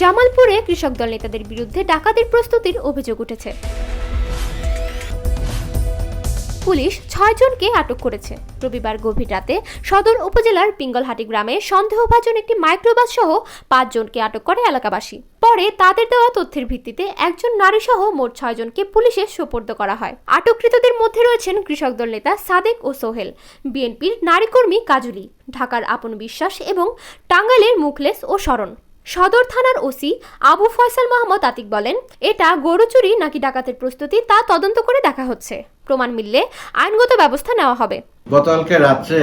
জামালপুরে কৃষক দল নেতাদের বিরুদ্ধে ডাকাতির প্রস্তুতির অভিযোগ উঠেছে। পুলিশ ছয়জনকে আটক করেছে। রবিবার গভীর রাতে সদর উপজেলার পিঙ্গলহাটি গ্রামে সন্দেহভাজন একটি মাইক্রোবাস সহ পাঁচজনকে আটক করে এলাকাবাসী। পরে তাদের দেওয়া তথ্যের ভিত্তিতে একজন নারী সহ মোট ছয়জনকে পুলিশে সোপর্দ করা হয়। আটককৃতদের মধ্যে রয়েছেন কৃষক দল নেতা সাদেক ও সোহেল। বিএনপির নারীকর্মী কাজুলি, ঢাকার আপন বিশ্বাস এবং টাঙ্গাইলের মুখলেস ও শরণ। সদর থানার ওসি আবু ফয়সাল মোহাম্মদ আতিক বলেন এটা গরু চুরি নাকি ডাকাতের প্রস্তুতি তা তদন্ত করে দেখা হচ্ছে। প্রমাণ মিললে আইনগত ব্যবস্থা নেওয়া হবে। গতকালকে রাত্রে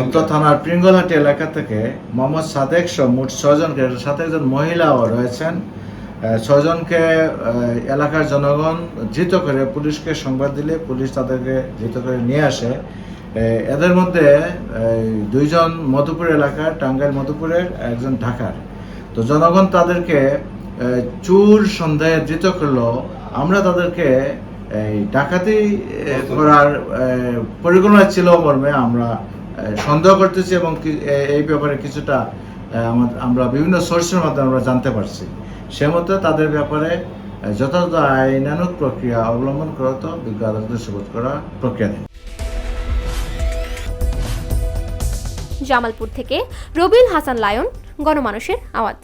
অন্ত থানার পিঙ্গলহাটি এলাকা থেকে মোহাম্মদ সাদেক সহ মোট ছজনকে এর সাথে একজন মহিলাও রয়েছেন। আহ, এলাকার জনগণ ধৃত করে পুলিশকে সংবাদ দিলে পুলিশ তাদেরকে ধৃত করে নিয়ে আসে। এদের মধ্যে দুইজন মধুপুর এলাকার টাঙ্গাইল মধুপুরের একজন ঢাকার। তো জনগণ তাদেরকে চুর সন্দেহে ধৃত করল। আমরা তাদেরকে এই ডাকাতি করার পরিকল্পনা ছিল মর্মে আমরা সন্দেহ করতেছি এবং এই ব্যাপারে কিছুটা আমরা বিভিন্ন সোর্সের মাধ্যমে আমরা জানতে পারছি। সে মতো তাদের ব্যাপারে যথাযথ আইনানুক প্রক্রিয়া অবলম্বন করা তো বিজ্ঞ আদালতে সুবোধ করা প্রক্রিয়াধীন জামালপুর থেকে রবিল হাসান লায়ন গণমানুষের আওয়াজ।